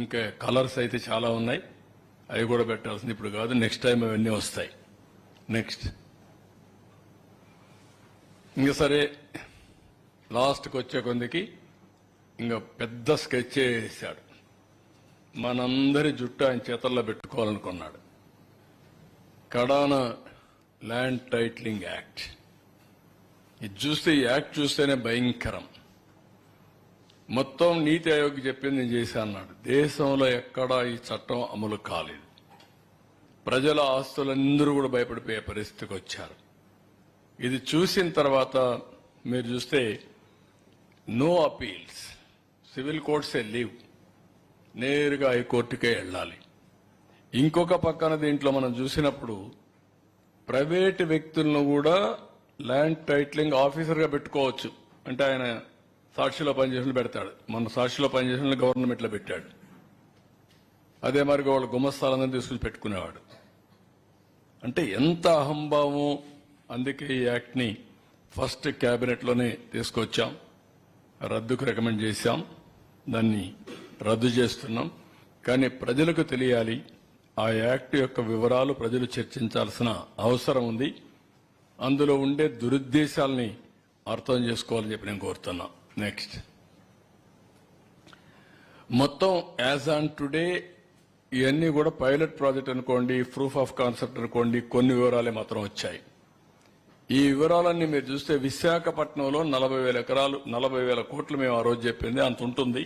ఇంకా కలర్స్ అయితే చాలా ఉన్నాయి. అవి కూడా పెట్టాల్సింది ఇప్పుడు కాదు నెక్స్ట్ టైం అవన్నీ వస్తాయి. నెక్స్ట్ ఇంకా సరే లాస్ట్కి వచ్చే కొందికి ఇంకా పెద్ద స్కెచ్ వేసాడు మనందరి జుట్టు ఆయన చేతల్లో పెట్టుకోవాలనుకున్నాడు. కడాన ల్యాండ్ టైట్లింగ్ యాక్ట్ ఇది చూస్తే ఈ యాక్ట్ చూస్తేనే భయంకరం. మొత్తం నీతి ఆయోగ్ చెప్పింది నేను చేశా అన్నాడు. దేశంలో ఎక్కడా ఈ చట్టం అమలు కాలేదు. ప్రజల ఆస్తులందరూ కూడా భయపడిపోయే పరిస్థితికి వచ్చారు. ఇది చూసిన తర్వాత మీరు చూస్తే నో అపీల్స్. సివిల్ కోర్ట్సే లీవ్. నేరుగా హైకోర్టుకే వెళ్ళాలి. ఇంకొక పక్కన దీంట్లో మనం చూసినప్పుడు ప్రైవేట్ వ్యక్తులను కూడా ల్యాండ్ టైటిలింగ్ ఆఫీసర్గా పెట్టుకోవచ్చు. అంటే ఆయన సాక్షిలో పనిచేసిన పెడతాడు. మన సాక్షిలో పనిచేసిన గవర్నమెంట్లో పెట్టాడు. అదే మరి వాళ్ళ గుమస్తాలందరినీ తీసుకుని పెట్టుకునేవాడు. అంటే ఎంత అహంభావం అందుకే ఈ యాక్ట్ని ఫస్ట్ క్యాబినెట్లోనే తీసుకొచ్చాం. రద్దుకు రికమెండ్ చేశాం. దాన్ని రద్దు చేస్తున్నాం. కానీ ప్రజలకు తెలియాలి ఆ యాక్ట్ యొక్క వివరాలు ప్రజలు చర్చించాల్సిన అవసరం ఉంది. అందులో ఉండే దురుద్దేశాలని అర్థం చేసుకోవాలని చెప్పి నేను కోరుతున్నా. నెక్స్ట్ మొత్తం యాజ్ ఆన్ టుడే ఇవన్నీ కూడా పైలట్ ప్రాజెక్ట్ అనుకోండి ప్రూఫ్ ఆఫ్ కాన్సెప్ట్ అనుకోండి కొన్ని వివరాలే మాత్రం వచ్చాయి. ఈ వివరాలన్నీ మీరు చూస్తే విశాఖపట్నంలో నలభై వేల ఎకరాలు నలభై వేల కోట్లు మేము ఆ రోజు చెప్పింది అంత ఉంటుంది.